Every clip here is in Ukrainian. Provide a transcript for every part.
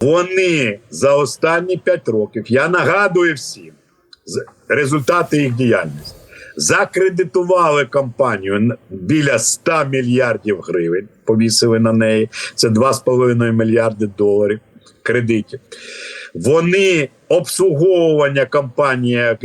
Вони за останні 5 років, я нагадую всім результати їх діяльності. Закредитували компанію біля 100 мільярдів гривень, повісили на неї. Це 2,5 мільярди доларів кредитів. Вони обслуговування компанії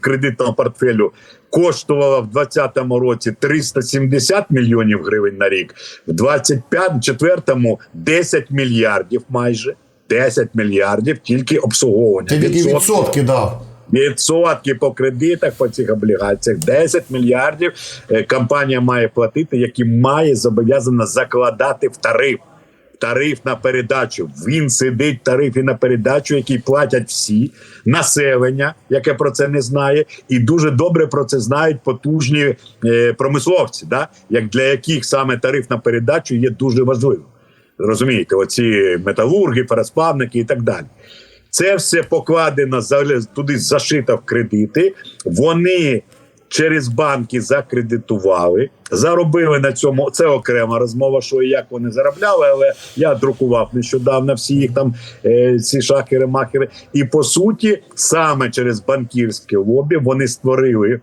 кредитного портфелю коштувало в 2020 році 370 мільйонів гривень на рік, в 2024 10 мільярдів майже. 10 мільярдів тільки обслуговування. Ти Відсотки- відсотки дав? Відсотки по кредитах по цих облігаціях 10 мільярдів е, компанія має платити, які має зобов'язана закладати в тариф. Тариф на передачу. Він сидить тарифі на передачу, який платять всі населення, яке про це не знає, і дуже добре про це знають потужні е, промисловці, да? як для яких саме тариф на передачу є дуже важливим. Розумієте, оці металурги, феросплавники і так далі. Це все покладено туди зашито в кредити. Вони через банки закредитували, заробили на цьому. Це окрема розмова, що і як вони заробляли. Але я друкував нещодавно всі їх там е, ці шахери, махери. І по суті, саме через банківське лобі вони створили.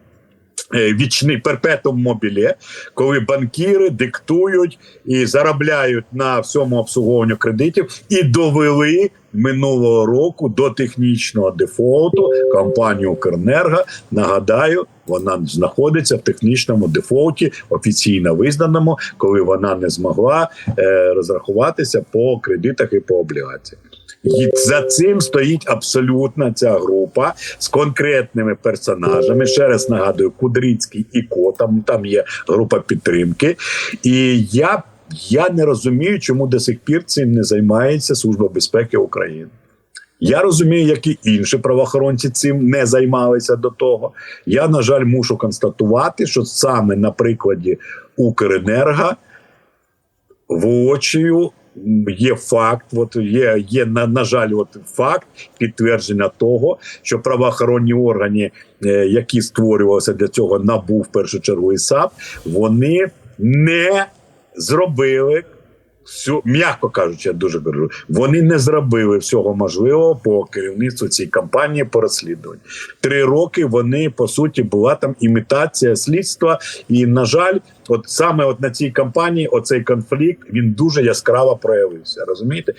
Е, Вічний перпетум мобіле, коли банкіри диктують і заробляють на всьому обслуговуванню кредитів, і довели минулого року до технічного дефолту компанію Укренерго. Нагадаю, вона знаходиться в технічному дефолті, офіційно визнаному, коли вона не змогла е, розрахуватися по кредитах і по облігаціях. І за цим стоїть абсолютно ця група з конкретними персонажами. Ще раз нагадую, Кудрицький і Ко, там, є група підтримки. І я, я не розумію, чому до сих пір цим не займається Служба безпеки України. Я розумію, як і інші правоохоронці цим не займалися до того. Я, на жаль, мушу констатувати, що саме на прикладі Укренерго воочию є факт, от є, є на, на жаль, от факт підтвердження того, що правоохоронні органи, е, які створювалися для цього, набув в першу чергу і САП, вони не зробили. Всю, м'яко кажучи, я дуже кажу, вони не зробили всього можливого по керівництву цієї кампанії по розслідуванню. Три роки вони по суті була там імітація слідства, і на жаль, от саме от на цій кампанії, оцей конфлікт він дуже яскраво проявився. Розумієте,